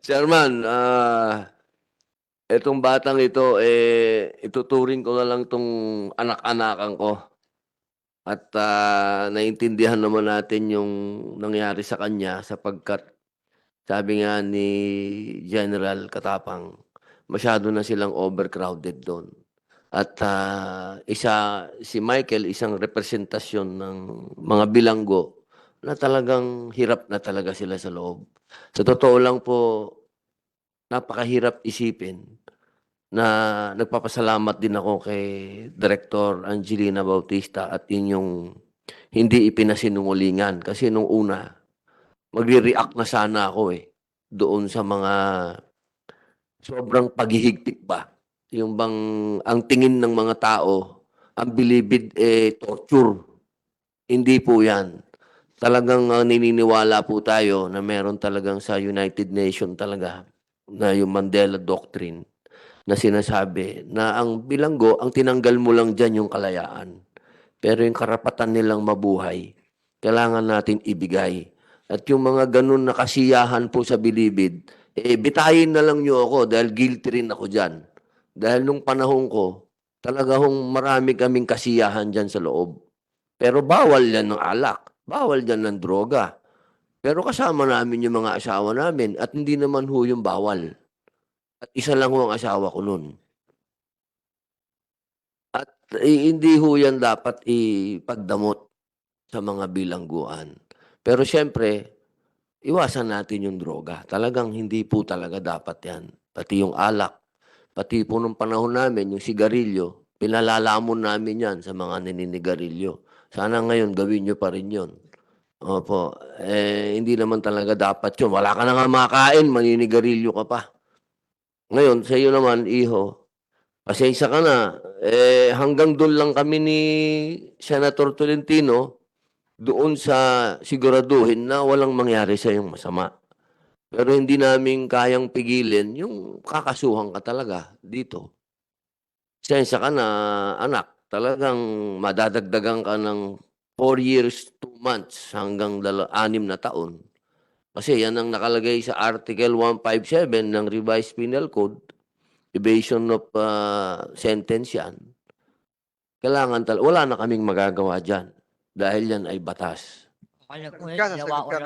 Chairman, ah, etong batang ito, eh, ituturing ko na lang itong anak-anakan ko. At ah, naiintindihan naman natin yung nangyari sa kanya sapagkat sabi nga ni General Katapang, masyado na silang overcrowded doon. At ah, isa, si Michael, isang representasyon ng mga bilanggo na talagang hirap na talaga sila sa loob. Sa totoo lang po, napakahirap isipin na nagpapasalamat din ako kay Director Angelina Bautista at inyong hindi ipinasinungulingan. Kasi nung una, magre-react na sana ako eh doon sa mga sobrang paghihigpit ba. Yung bang ang tingin ng mga tao, ang bilibid eh torture. Hindi po yan talagang uh, nininiwala po tayo na meron talagang sa United Nation talaga na yung Mandela Doctrine na sinasabi na ang bilanggo, ang tinanggal mo lang dyan yung kalayaan. Pero yung karapatan nilang mabuhay, kailangan natin ibigay. At yung mga ganun na kasiyahan po sa bilibid, eh, bitayin na lang nyo ako dahil guilty rin ako dyan. Dahil nung panahon ko, talaga hong marami kaming kasiyahan dyan sa loob. Pero bawal yan ng alak. Bawal dyan ng droga. Pero kasama namin yung mga asawa namin at hindi naman ho yung bawal. At isa lang ho ang asawa ko nun. At eh, hindi ho yan dapat ipagdamot sa mga bilangguan. Pero siyempre, iwasan natin yung droga. Talagang hindi po talaga dapat yan. Pati yung alak. Pati po nung panahon namin, yung sigarilyo, pinalalamon namin yan sa mga naninigarilyo. Sana ngayon gawin nyo pa rin yun. Opo. Eh, hindi naman talaga dapat yun. Wala ka na nga makain, maninigarilyo ka pa. Ngayon, sa iyo naman, iho, pasensya ka na. Eh, hanggang doon lang kami ni Senator Tolentino doon sa siguraduhin na walang mangyari sa yung masama. Pero hindi namin kayang pigilin yung kakasuhan ka talaga dito. Pasensya ka na, anak talagang madadagdagan ka ng 4 years, 2 months hanggang dala, anim na taon. Kasi yan ang nakalagay sa Article 157 ng Revised Penal Code, evasion of uh, sentence yan. Kailangan tal wala na kaming magagawa dyan dahil yan ay batas. Akala ko Sagot